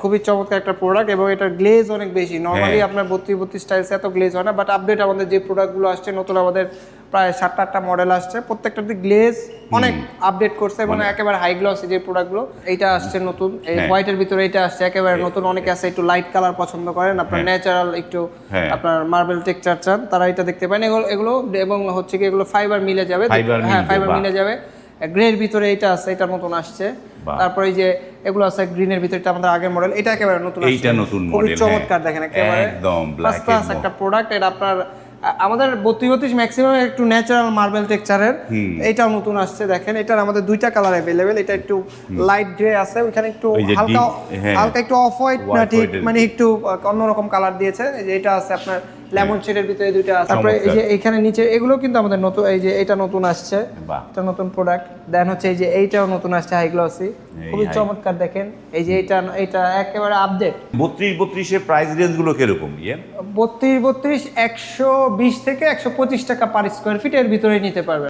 খুবই চমৎকার একটা প্রোডাক্ট এবং এটার গ্লেজ অনেক বেশি। নর্মালি হ্যাঁ। আপনার বত্রিশ বত্রিশ টাইলস এত গ্লেজ হয় না বাট আপডেট আমাদের যে প্রোডাক্টগুলো আসছে নতুন আমাদের প্রায় সাতটা আটটা মডেল আসছে প্রত্যেকটাতে গ্লেজ অনেক আপডেট করছে এবং একেবারে হাই গ্লসি যে প্রোডাক্টগুলো এইটা আসছে নতুন। এই হ্যাঁ। হোয়াইটের ভিতরে এটা আসছে একেবারে নতুন। অনেকে আছে একটু লাইট কালার পছন্দ করেন আপনার ন্যাচারাল একটু হ্যাঁ। আপনার মার্বেল টেক্সচার চান তারা এটা দেখতে পারেন। এগুলো এগুলো এবং হচ্ছে কি এগুলো ফাইবার মিলে যাবে। হ্যাঁ ফাইবার মিলে যাবে। গ্রের ভিতরে এটা আছে এটা নতুন আসছে। তারপরে এই যে এগুলো আছে গ্রিনের ভিতরে এটা আমাদের আগের মডেল এটা একেবারে নতুন আসছে। এইটা নতুন মডেল model, চমৎকার হ্যাঁ। দেখেন একেবারে একদম ব্ল্যাক একটা প্রোডাক্ট এটা আপনার আমাদের বত্রিশ বত্রিশ ম্যাক্সিমাম একটু ন্যাচারাল মার্বেল টেক্সচারের এটাও নতুন আসছে দেখেন। এটার আমাদের দুইটা কালার অ্যাভেলেবেল এটা একটু লাইট গ্রে আছে ওইখানে একটু হালকা হ্যাঁ। হালকা একটু অফ হোয়াইট না ঠিক মানে একটু অন্যরকম কালার দিয়েছে। যে এটা আছে আপনার লেমন শেডের ভিতরে দুইটা আছে। তারপরে এই যে এখানে নিচে এগুলো কিন্তু আমাদের নতুন এই যে এটা নতুন আসছে। এটা নতুন প্রোডাক্ট দেন হচ্ছে এই যে এইটাও নতুন আসছে হাই গ্লসি খুবই চমৎকার দেখেন। এই যে এটা এটা একেবারে আপডেট বত্রিশ বত্রিশের প্রাইস রেঞ্জগুলো কীরকম ইয়ে? বত্রিশ বত্রিশ, একশো বিশ থেকে একশো পঁচিশ টাকা পার স্কোয়ার ফিট এর ভিতরে নিতে পারবেন।